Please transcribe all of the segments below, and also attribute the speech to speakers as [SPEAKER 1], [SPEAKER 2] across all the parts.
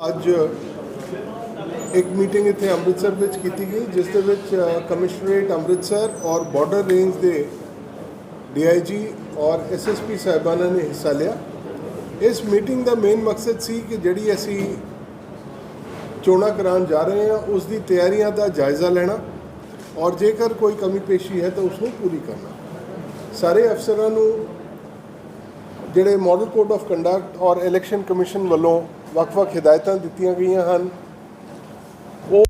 [SPEAKER 1] ਅੱਜ ਇੱਕ ਮੀਟਿੰਗ ਇੱਥੇ ਅੰਮ੍ਰਿਤਸਰ ਵਿੱਚ ਕੀਤੀ ਗਈ, ਜਿਸ ਦੇ ਵਿੱਚ ਕਮਿਸ਼ਨਰੇਟ ਅੰਮ੍ਰਿਤਸਰ ਔਰ ਬਾਰਡਰ ਰੇਂਜ ਦੇ ਡੀਆਈਜੀ ਔਰ ਐਸਐਸਪੀ ਸਾਹਿਬਾਨਾਂ ਨੇ ਹਿੱਸਾ ਲਿਆ। ਇਸ ਮੀਟਿੰਗ ਦਾ ਮੇਨ ਮਕਸਦ ਸੀ ਕਿ ਜਿਹੜੀ ਅਸੀਂ ਚੋਣਾਂ ਕਰਾਉਣ ਜਾ ਰਹੇ ਹਾਂ, ਉਸ ਦੀ ਤਿਆਰੀਆਂ ਦਾ ਜਾਇਜ਼ਾ ਲੈਣਾ ਔਰ ਜੇਕਰ ਕੋਈ ਕਮੀ ਪੇਸ਼ੀ ਹੈ ਤਾਂ ਉਸ ਨੂੰ ਪੂਰੀ ਕਰਨਾ। ਸਾਰੇ ਅਫਸਰਾਂ ਨੂੰ ਜਿਹੜੇ ਮਾਡਲ ਕੋਡ ਆਫ ਕੰਡਕਟ ਔਰ ਇਲੈਕਸ਼ਨ ਕਮਿਸ਼ਨ ਵੱਲੋਂ ਵੱਖ-ਵੱਖ ਹਦਾਇਤਾਂ ਦਿੱਤੀਆਂ ਗਈਆਂ ਹਨ। ਉਹ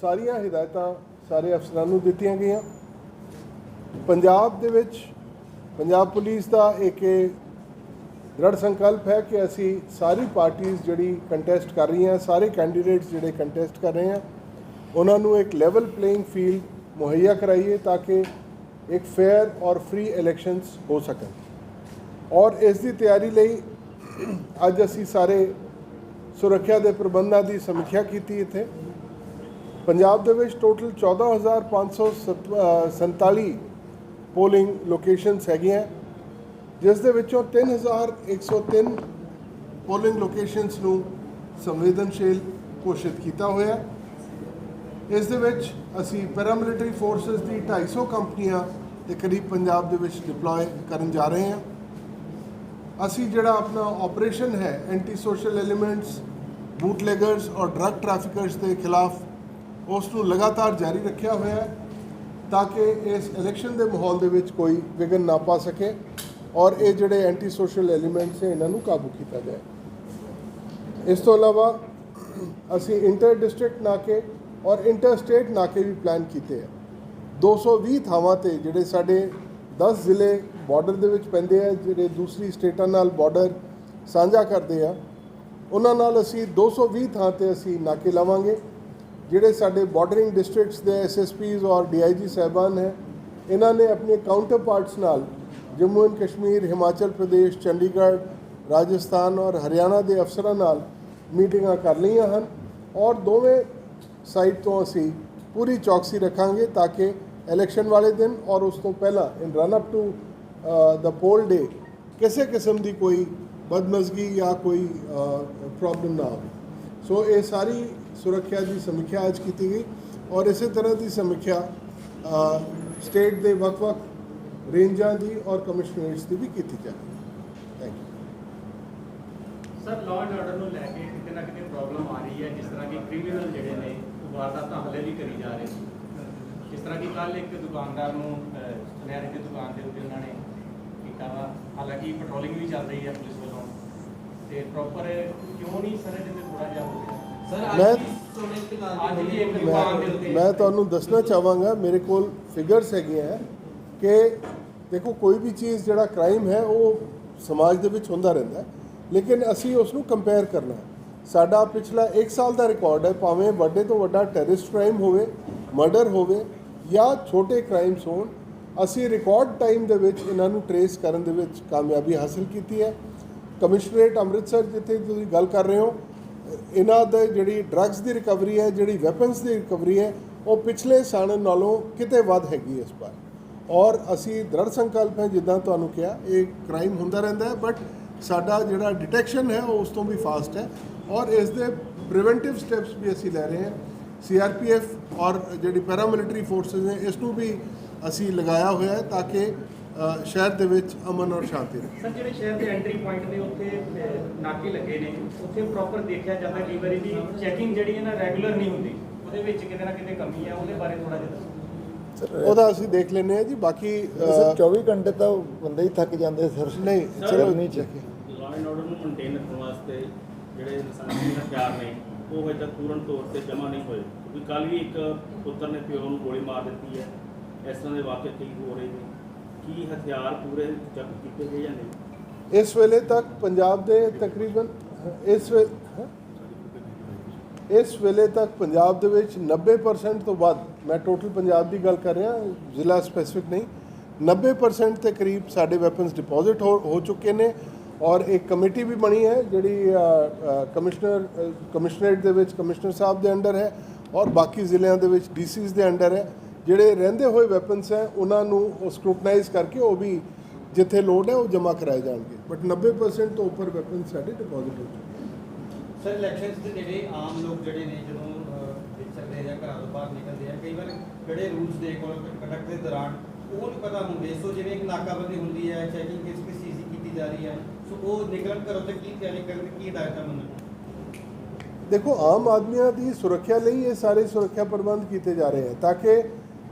[SPEAKER 1] ਸਾਰੀਆਂ ਹਦਾਇਤਾਂ ਸਾਰੇ ਅਫਸਰਾਂ ਨੂੰ ਦਿੱਤੀਆਂ ਗਈਆਂ। ਪੰਜਾਬ ਦੇ ਵਿੱਚ ਪੰਜਾਬ ਪੁਲਿਸ ਦਾ ਇੱਕ ਦ੍ਰਿੜ ਸੰਕਲਪ ਹੈ ਕਿ ਅਸੀਂ ਸਾਰੀ ਪਾਰਟੀਆਂ ਜਿਹੜੀ ਕੰਟੈਸਟ ਕਰ ਰਹੀਆਂ ਸਾਰੇ ਕੈਂਡੀਡੇਟਸ ਜਿਹੜੇ ਕੰਟੈਸਟ ਕਰ ਰਹੇ ਆ ਉਹਨਾਂ ਨੂੰ ਇੱਕ ਲੈਵਲ ਪਲੇਇੰਗ ਫੀਲਡ ਮੁਹੱਈਆ ਕਰਾਈਏ ਤਾਂ ਕਿ ਇੱਕ ਫੇਅਰ ਔਰ ਫ੍ਰੀ ਇਲੈਕਸ਼ਨਸ ਹੋ ਸਕਣ। ਔਰ ਇਸ ਦੀ ਤਿਆਰੀ ਲਈ ਅੱਜ ਅਸੀਂ ਸਾਰੇ ਸੁਰੱਖਿਆ ਦੇ ਪ੍ਰਬੰਧਾਂ ਦੀ ਸਮੀਖਿਆ ਕੀਤੀ ਇੱਥੇ। ਪੰਜਾਬ ਦੇ ਵਿੱਚ ਟੋਟਲ 14547 ਪੋਲਿੰਗ ਲੋਕੇਸ਼ਨਸ ਹੈਗੀਆਂ। ਜਿਸ ਦੇ ਵਿੱਚੋਂ 3103 ਪੋਲਿੰਗ ਲੋਕੇਸ਼ਨਸ ਨੂੰ ਸੰਵੇਦਨਸ਼ੀਲ ਘੋਸ਼ਿਤ ਕੀਤਾ ਹੋਇਆ। ਇਸ ਦੇ ਵਿੱਚ ਅਸੀਂ ਪੈਰਾਮਿਲਟਰੀ ਫੋਰਸਸ ਦੀ 250 ਕੰਪਨੀਆਂ ਦੇ ਕਰੀਬ ਪੰਜਾਬ ਦੇ ਵਿੱਚ ਡਿਪਲੋਏ ਕਰਨ ਜਾ ਰਹੇ ਹਾਂ। ਅਸੀਂ ਜਿਹੜਾ ਆਪਣਾ ਆਪਰੇਸ਼ਨ ਹੈ ਐਂਟੀ ਸੋਸ਼ਲ ਐਲੀਮੈਂਟਸ ਬੂਟਲੈਗਰਸ ਔਰ ਡਰੱਗ ਟ੍ਰੈਫਿਕਰਸ ਦੇ ਖਿਲਾਫ ਉਸ ਨੂੰ ਲਗਾਤਾਰ ਜਾਰੀ ਰੱਖਿਆ ਹੋਇਆ ਹੈ ਤਾਂ ਕਿ ਇਸ ਇਲੈਕਸ਼ਨ ਦੇ ਮਾਹੌਲ ਦੇ ਵਿੱਚ ਕੋਈ ਵਿਘਨ ਨਾ ਪਾ ਸਕੇ ਔਰ ਇਹ ਜਿਹੜੇ ਐਂਟੀ ਸੋਸ਼ਲ ਐਲੀਮੈਂਟਸ ਨੇ, ਇਹਨਾਂ ਨੂੰ ਕਾਬੂ ਕੀਤਾ ਜਾਏ। ਇਸ ਤੋਂ ਇਲਾਵਾ ਅਸੀਂ ਇੰਟਰ ਡਿਸਟ੍ਰਿਕਟ ਨਾਕੇ ਔਰ ਇੰਟਰ ਸਟੇਟ ਨਾਕੇ ਵੀ ਪਲਾਨ ਕੀਤੇ ਆ। 220 ਥਾਵਾਂ ਤੇ ਜਿਹੜੇ ਸਾਡੇ 10 ਜ਼ਿਲ੍ਹੇ ਬਾਰਡਰ ਦੇ ਵਿੱਚ ਪੈਂਦੇ ਆ, ਜਿਹੜੇ ਦੂਸਰੀ ਸਟੇਟਾਂ ਨਾਲ ਬਾਰਡਰ ਸਾਂਝਾ ਕਰਦੇ ਆ, ਉਹਨਾਂ ਨਾਲ ਅਸੀਂ 220 ਥਾਂ ਤੇ ਅਸੀਂ ਨਾਕੇ ਲਾਵਾਂਗੇ, ਜਿਹੜੇ ਸਾਡੇ ਬਾਰਡਰਿੰਗ ਡਿਸਟ੍ਰਿਕਟਸ ਦੇ ਐਸਐਸਪੀਜ਼ ਔਰ ਡੀਆਈਜੀ ਸਾਹਿਬਾਨ ਹੈ, ਇਹਨਾਂ ਨੇ ਆਪਣੇ ਕਾਊਂਟਰ ਪਾਰਟਸ ਨਾਲ ਜੰਮੂ ਐਂਡ ਕਸ਼ਮੀਰ, ਹਿਮਾਚਲ ਪ੍ਰਦੇਸ਼, ਚੰਡੀਗੜ੍ਹ, ਰਾਜਸਥਾਨ ਔਰ ਹਰਿਆਣਾ ਦੇ ਅਫਸਰਾਂ ਨਾਲ ਮੀਟਿੰਗਾਂ ਕਰ ਲਈਆਂ ਹਨ ਔਰ ਦੋਵੇਂ ਸਾਈਡ ਤੋਂ ਅਸੀਂ ਪੂਰੀ ਚੌਕਸੀ ਰੱਖਾਂਗੇ ਤਾਂ ਕਿ ਇਲੈਕਸ਼ਨ ਵਾਲੇ ਦਿਨ ਔਰ ਉਸ ਤੋਂ ਪਹਿਲਾਂ in run up to the poll day ਕਿਸੇ ਕਿਸਮ ਦੀ ਕੋਈ ਬਦਮਜ਼ਗੀ ਜਾਂ ਕੋਈ ਪ੍ਰੋਬਲਮ ਨਾ ਹੋਵੇ ਸੋ ਇਹ ਸਾਰੀ ਸੁਰੱਖਿਆ ਦੀ ਸਮੀਖਿਆ ਅੱਜ ਕੀਤੀ ਗਈ ਔਰ ਇਸੇ ਤਰ੍ਹਾਂ ਦੀ ਸਮੀਖਿਆ ਸਟੇਟ ਦੇ ਵੱਖ-ਵੱਖ ਰੇਂਜਾਂ ਦੀ ਔਰ ਕਮਿਸ਼ਨਰੇਟਸ ਦੀ ਵੀ ਕੀਤੀ ਜਾਵੇ thank you
[SPEAKER 2] sir law and order ਨੂੰ ਲੈ ਕੇ ਕਿਤੇ ਨਾ ਕਿਤੇ ਪ੍ਰੋਬਲਮ ਆ ਰਹੀ ਹੈ, ਜਿਸ ਤਰ੍ਹਾਂ ਕਿ ਕ੍ਰਿਮੀਨਲ ਜਿਹੜੇ ਨੇ, ਉਹ ਵਾਰਦਾਤਾਂ ਹਮਲੇ ਵੀ ਕਰੀ ਜਾ ਰਹੇ ਨੇ। ਜਿਸ ਤਰ੍ਹਾਂ ਕਿ ਕੱਲ ਇੱਕ ਦੁਕਾਨਦਾਰ ਨੂੰ ਸੁਨਿਆਰੇ ਦੀ ਦੁਕਾਨ ਦੇ ਉੱਤੇ ਉਹਨਾਂ ਨੇ ਕੀਤਾ ਵਾ ਹਾਲਾਂਕਿ ਪੈਟਰੋਲਿੰਗ ਵੀ ਚੱਲ ਰਹੀ ਹੈ ਪੁਲਿਸ ਵੱਲੋਂ। ਤੇ ਪ੍ਰੋਪਰ ਕਿਉਂ ਨਹੀਂ ਸਰ ਇਹਦੇ ਤੇ ਥੋੜਾ ਜਿਹਾ ਹੋ ਗਿਆ
[SPEAKER 3] ਸਰ
[SPEAKER 1] ਮੈਂ- ਮੈਂ ਤੁਹਾਨੂੰ ਦੱਸਣਾ ਚਾਹਾਂਗਾ ਮੇਰੇ ਕੋਲ ਫਿਗਰਸ ਹੈਗੇ ਆ ਕਿ ਦੇਖੋ ਕੋਈ ਵੀ ਚੀਜ਼ ਜਿਹੜਾ ਕ੍ਰਾਈਮ ਹੈ ਉਹ ਸਮਾਜ ਦੇ ਵਿੱਚ ਹੁੰਦਾ ਰਹਿੰਦਾ ਹੈ। ਲੇਕਿਨ ਅਸੀਂ ਉਸ ਨੂੰ ਕੰਪੇਅਰ ਕਰਨਾ ਸਾਡਾ ਪਿਛਲਾ 1 ਸਾਲ ਦਾ ਰਿਕਾਰਡ ਹੈ ਭਾਵੇਂ ਵੱਡੇ ਤੋਂ ਵੱਡਾ ਟੈਰਰਿਸਟ ਕ੍ਰਾਈਮ ਹੋਵੇ ਮਰਡਰ ਹੋਵੇ ਜਾਂ ਛੋਟੇ ਕ੍ਰਾਈਮਸ ਹੋਣ ਅਸੀਂ ਰਿਕਾਰਡ ਟਾਈਮ ਦੇ ਵਿੱਚ ਇਹਨਾਂ ਨੂੰ ਟਰੇਸ ਕਰਨ ਦੇ ਵਿੱਚ ਕਾਮਯਾਬੀ ਹਾਸਲ ਕੀਤੀ ਹੈ। ਕਮਿਸ਼ਨਰੇਟ ਅੰਮ੍ਰਿਤਸਰ ਜਿੱਥੇ ਤੁਸੀਂ ਗੱਲ ਕਰ ਰਹੇ ਹੋ, ਇਹਨਾਂ ਦੇ ਜਿਹੜੀ ਡਰੱਗਸ ਦੀ ਰਿਕਵਰੀ ਹੈ, ਜਿਹੜੀ ਵੈਪਨਸ ਦੀ ਰਿਕਵਰੀ ਹੈ, ਉਹ ਪਿਛਲੇ ਸਾਲ ਨਾਲੋਂ ਕਿਤੇ ਵੱਧ ਹੈਗੀ ਇਸ ਵਾਰ। ਔਰ ਅਸੀਂ ਦ੍ਰਿੜ ਸੰਕਲਪ ਹੈ ਜਿੱਦਾਂ ਤੁਹਾਨੂੰ ਕਿਹਾ, ਇਹ ਕ੍ਰਾਈਮ ਹੁੰਦਾ ਰਹਿੰਦਾ ਹੈ ਬਟ ਸਾਡਾ ਜਿਹੜਾ ਡਿਟੈਕਸ਼ਨ ਹੈ, ਉਹ ਉਸ ਤੋਂ ਵੀ ਫਾਸਟ ਹੈ। ਔਰ ਇਸ ਦੇ ਪ੍ਰੀਵੈਂਟਿਵ ਸਟੈਪਸ ਵੀ ਅਸੀਂ ਲੈ ਰਹੇ ਹਾਂ। ਸੀਆਰਪੀਐਫ ਔਰ ਜਿਹੜੀ ਪੈਰਾਮਿਲਟਰੀ ਫੋਰਸਸ ਨੇ, ਇਸ ਨੂੰ ਵੀ ਅਸੀਂ ਲਗਾਇਆ ਹੋਇਆ ਹੈ ਤਾਂ ਕਿ ਸ਼ਹਿਰ ਦੇ ਵਿੱਚ ਅਮਨ ਔਰ ਸ਼ਾਂਤੀ ਰਹੇ।
[SPEAKER 2] ਸਰ ਜਿਹੜੇ ਸ਼ਹਿਰ ਦੇ ਐਂਟਰੀ ਪੁਆਇੰਟ ਨੇ ਉੱਥੇ ਨਾਕੇ ਲੱਗੇ ਨੇ। ਉੱਥੇ ਪ੍ਰੋਪਰ ਦੇਖਿਆ ਜਾਂਦਾ ਕਈ ਵਾਰੀ ਵੀ ਚੈਕਿੰਗ ਜਿਹੜੀ ਹੈ ਨਾ ਰੈਗੂਲਰ ਨਹੀਂ ਹੁੰਦੀ। ਉਹਦੇ ਵਿੱਚ ਕਿਤੇ ਨਾ ਕਿਤੇ ਕਮੀ ਹੈ ਉਹਦੇ ਬਾਰੇ ਥੋੜਾ ਜਿਹਾ ਦੱਸੋ।
[SPEAKER 1] ਉਹਦਾ ਅਸੀਂ ਦੇਖ ਲੈਂਦੇ ਹਾਂ ਜੀ ਬਾਕੀ ਅ,
[SPEAKER 4] ਸਰ 24 ਘੰਟੇ ਤਾਂ ਬੰਦੇ ਹੀ ਥੱਕ ਜਾਂਦੇ ਸਰ।
[SPEAKER 1] ਨਹੀਂ
[SPEAKER 4] ਚਲੋ। ਨਹੀਂ ਚੱਕੇ
[SPEAKER 5] ਲਾਅ ਐਂਡ ਆਰਡਰ ਨੂੰ ਮੇਨਟੇਨ ਰੱਖਣ ਵਾਸਤੇ ਜਿਹੜੇ ਇਨਸਾਨੀ ਹਥਿਆਰ ਨੇ ਉਹ ਅਜੇ ਤੱਕ ਪੂਰਨ ਤੌਰ ਤੇ ਜਮ੍ਹਾਂ ਨਹੀਂ ਹੋਏ। ਕਿਉਂਕਿ ਕੱਲ ਵੀ ਇੱਕ ਪੁੱਤਰ ਨੇ ਪਿਓ ਨੂੰ ਗੋਲੀ ਮਾਰ ਦਿੱਤੀ ਹੈ। ਇਸ ਤਰ੍ਹਾਂ ਦੇ ਵਾਕਿਆ ਕਈ ਹੋ ਰਹੇ ਨੇ? ਕੀ ਹਥਿਆਰ ਪੂਰੇ ਜ਼ਬਤ ਕੀਤੇ ਗਏ ਜਾਂ ਨਹੀਂ?
[SPEAKER 1] ਇਸ ਵੇਲੇ ਤੱਕ ਪੰਜਾਬ ਦੇ ਤਕਰੀਬਨ, ਇਸ ਵੇ ਹੈਂ? ਇਸ ਵੇਲੇ ਤੱਕ ਪੰਜਾਬ ਦੇ ਵਿੱਚ 90% ਤੋਂ ਵੱਧ, ਮੈਂ ਟੋਟਲ ਪੰਜਾਬ ਦੀ ਗੱਲ ਕਰ ਰਿਹਾ, ਜ਼ਿਲ੍ਹਾ ਸਪੈਸਿਫਿਕ ਨਹੀਂ 90% ਦੇ ਕਰੀਬ ਸਾਡੇ ਵੈਪਨਸ ਡਿਪੋਜ਼ਿਟ ਹੋ ਹੋ ਚੁੱਕੇ ਨੇ ਔਰ ਇੱਕ ਕਮੇਟੀ ਵੀ ਬਣੀ ਹੈ ਜਿਹੜੀ ਕਮਿਸ਼ਨਰ ਕਮਿਸ਼ਨਰੇਟ ਦੇ ਵਿੱਚ ਕਮਿਸ਼ਨਰ ਸਾਹਿਬ ਦੇ ਅੰਡਰ ਹੈ ਔਰ ਬਾਕੀ ਜ਼ਿਲ੍ਹਿਆਂ ਦੇ ਵਿੱਚ ਡੀਸੀਸ ਦੇ ਅੰਡਰ ਹੈ। ਜਿਹੜੇ ਰਹਿੰਦੇ ਹੋਏ ਵੈਪਨਸ ਹੈ ਉਹਨਾਂ ਨੂੰ ਉਹ ਸਕਰੂਟਨਾਈਜ਼ ਕਰਕੇ ਉਹ ਵੀ ਜਿੱਥੇ ਲੋਡ ਹੈ ਉਹ ਜਮ੍ਹਾਂ ਕਰਾਏ ਜਾਣਗੇ। ਬਟ 90% ਤੋਂ ਉੱਪਰ ਵੈਪਨ ਸਾਡੇ ਡਿਪੋਜ਼ਿਟ ਹੋ ਚੁੱਕੇ
[SPEAKER 3] ਸਰ ਇਲੈਕਸ਼ਨਸ ਦੇ ਨੇੜੇ ਆਮ ਲੋਕ ਜਿਹੜੇ ਨੇ ਜਦੋਂ ਵਿਚਰਦੇ ਜਾਂ ਘਰਾਂ ਤੋਂ ਬਾਹਰ ਨਿਕਲਦੇ ਆ ਕਈ ਵਾਰ ਜਿਹੜੇ ਰੂਲਸ ਦੇ ਕੋਲ ਕੰਡਕਟ ਦੇ ਦੌਰਾਨ ਉਹ ਨਹੀਂ ਪਤਾ ਹੁੰਦੇ ਸੋ ਜਿਵੇਂ ਇੱਕ ਨਾਕਾਬੰਦੀ ਹੁੰਦੀ ਹੈ ਚੈਕਿੰਗ ਕਿਸ ਕਿਸ ਚੀਜ਼ ਦੀ ਕੀਤੀ ਜਾ ਰਹੀ ਹੈ। ਸੋ ਉਹ ਨਿਕਲਣ ਘਰੋਂ ਤੇ ਕੀ ਤਿਆਰੀ ਕਰਨ ਕੀ ਹਦਾਇਤਾਂ ਮੰਨਣ?
[SPEAKER 1] ਦੇਖੋ ਆਮ ਆਦਮੀਆਂ ਦੀ ਸੁਰੱਖਿਆ ਲਈ ਇਹ ਸਾਰੇ ਸੁਰੱਖਿਆ ਪ੍ਰਬੰਧ ਕੀਤੇ ਜਾ ਰਹੇ ਹਨ ਤਾਂ ਕਿ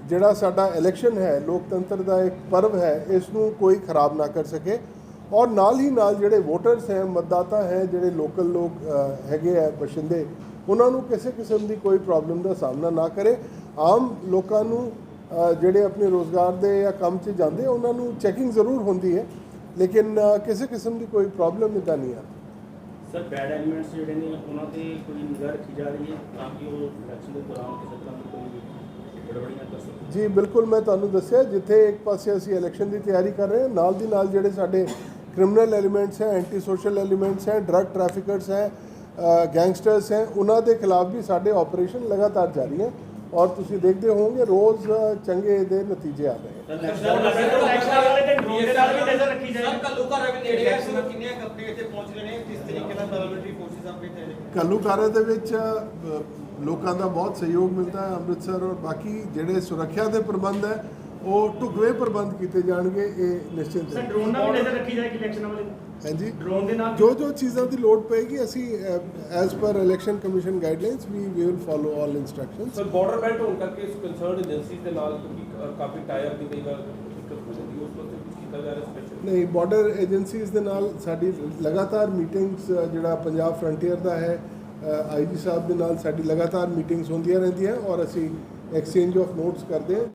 [SPEAKER 1] ਜਿਹੜਾ ਸਾਡਾ ਇਲੈਕਸ਼ਨ ਹੈ, ਲੋਕਤੰਤਰ ਦਾ ਇੱਕ ਪਰਵ ਹੈ ਇਸ ਨੂੰ ਕੋਈ ਖਰਾਬ ਨਾ ਕਰ ਸਕੇ। ਔਰ ਨਾਲ ਹੀ ਨਾਲ ਜਿਹੜੇ ਵੋਟਰਸ ਹੈ, ਮਤਦਾਤਾ ਹੈ, ਜਿਹੜੇ ਲੋਕਲ ਲੋਕ ਹੈਗੇ ਆ ਬਸ਼ਿੰਦੇ ਉਹਨਾਂ ਨੂੰ ਕਿਸੇ ਕਿਸਮ ਦੀ ਕੋਈ ਪ੍ਰੋਬਲਮ ਦਾ ਸਾਹਮਣਾ ਨਾ ਕਰੇ। ਆਮ ਲੋਕਾਂ ਨੂੰ ਜਿਹੜੇ ਆਪਣੇ ਰੋਜ਼ਗਾਰ ਦੇ ਜਾਂ ਕੰਮ 'ਚ ਜਾਂਦੇ, ਉਹਨਾਂ ਨੂੰ ਚੈਕਿੰਗ ਜ਼ਰੂਰ ਹੁੰਦੀ ਹੈ, ਲੇਕਿਨ ਕਿਸੇ ਕਿਸਮ ਦੀ ਕੋਈ ਪ੍ਰੋਬਲਮ ਇੱਦਾਂ ਨਹੀਂ ਆਉਂਦੀ।
[SPEAKER 5] ਸਰ ਬੈਡ ਐਲੀਮੈਂਟਸ ਜਿਹੜੇ ਨੇ, ਉਹਨਾਂ ਤੇ ਕੋਈ ਨਿਗਰਾਹ ਰੱਖੀ ਜਾ ਰਹੀ ਹੈ ਤਾਂ ਕਿ ਉਹ ਇਲੈਕਸ਼ਨ ਦੇ ਦੌਰਾਨ ਕਿਸੇ ਤਰ੍ਹਾਂ ਦੀ ਕੋਈ ਕਰ
[SPEAKER 1] ਜੀ ਬਿਲਕੁਲ ਮੈਂ ਤੁਹਾਨੂੰ ਦੱਸਿਆ ਜਿੱਥੇ ਇੱਕ ਪਾਸੇ ਅਸੀਂ ਇਲੈਕਸ਼ਨ ਦੀ ਤਿਆਰੀ ਕਰ ਰਹੇ ਹਾਂ ਨਾਲ ਦੀ ਨਾਲ ਜਿਹੜੇ ਸਾਡੇ ਕ੍ਰਿਮੀਨਲ ਐਲੀਮੈਂਟਸ ਹੈ ਐਂਟੀ ਸੋਸ਼ਲ ਐਲੀਮੈਂਟਸ ਹੈ ਡਰੱਗ ਟ੍ਰੈਫਿਕਰਸ ਹੈ ਗੈਂਗਸਟਰਸ ਹੈ ਉਹਨਾਂ ਦੇ ਖਿਲਾਫ ਵੀ ਸਾਡੇ ਆਪਰੇਸ਼ਨ ਲਗਾਤਾਰ ਜਾਰੀ ਹੈ ਔਰ ਤੁਸੀਂ ਦੇਖਦੇ ਹੋਵੋਗੇ ਰੋਜ਼ ਚੰਗੇ ਇਹਦੇ ਨਤੀਜੇ ਆ ਰਹੇ ਹੈ।
[SPEAKER 5] ਸਰ ਇਲੈਕਸ਼ਨ ਵਾਲੇ ਤੇ ਡਰੋਨ ਦੇ
[SPEAKER 1] ਦੇ ਵਿੱਚ ਲੋਕਾਂ ਦਾ ਬਹੁਤ ਸਹਿਯੋਗ ਮਿਲਦਾ ਹੈ ਅੰਮ੍ਰਿਤਸਰ ਔਰ ਬਾਕੀ ਜਿਹੜੇ ਸੁਰੱਖਿਆ ਦੇ ਪ੍ਰਬੰਧ ਹੈ ਉਹ ਢੁਕਵੇਂ ਪ੍ਰਬੰਧ ਕੀਤੇ ਜਾਣਗੇ ਇਹ ਨਿਸ਼ਚਿਤ ਹੈ।
[SPEAKER 2] ਡਰੋਨ ਨਾਲ ਵੀ ਨਜ਼ਰ ਰੱਖੀ ਜਾਏਗੀ ਇਲੈਕਸ਼ਨ ਵਾਲੇ
[SPEAKER 1] ਹਾਂਜੀ।
[SPEAKER 2] ਡਰੋਨ ਦੇ ਨਾਲ?
[SPEAKER 1] ਜੋ ਜੋ ਚੀਜ਼ਾਂ ਦੀ ਲੋੜ ਪਏਗੀ ਅਸੀਂ as per election commission guidelines we we will follow all instructions
[SPEAKER 6] sir border belt ਹੋਣ ਕਰਕੇ ਕੰਸਰਨਡ ਏਜੰਸੀਜ਼ ਦੇ ਨਾਲ ਕਿਉਂਕਿ ਕਾਫੀ ਟਾਇਰ ਦੀ ਕਈ ਵਾਰ ਦਿੱਕਤ ਹੋ ਜਾਂਦੀ ਉਸ ਤੋਂ ਕੁਝ ਕੀਤਾ ਜਾ ਰਿਹਾ ਸਪੈਸ਼ਲ
[SPEAKER 1] ਨਹੀਂ ਬਾਰਡਰ ਏਜੰਸੀਜ਼ ਦੇ ਨਾਲ ਸਾਡੀ ਲਗਾਤਾਰ ਮੀਟਿੰਗਸ ਜਿਹੜਾ ਪੰਜਾਬ ਫਰੰਟੀਅਰ ਦਾ ਹੈ ਆਈਜੀ ਸਾਹਿਬ ਦੇ ਨਾਲ ਸਾਡੀ ਲਗਾਤਾਰ ਮੀਟਿੰਗਸ ਹੁੰਦੀਆਂ ਰਹਿੰਦੀਆਂ ਔਰ ਅਸੀਂ ਐਕਸਚੇਂਜ ਆਫ ਨੋਟਸ ਕਰਦੇ ਹਾਂ।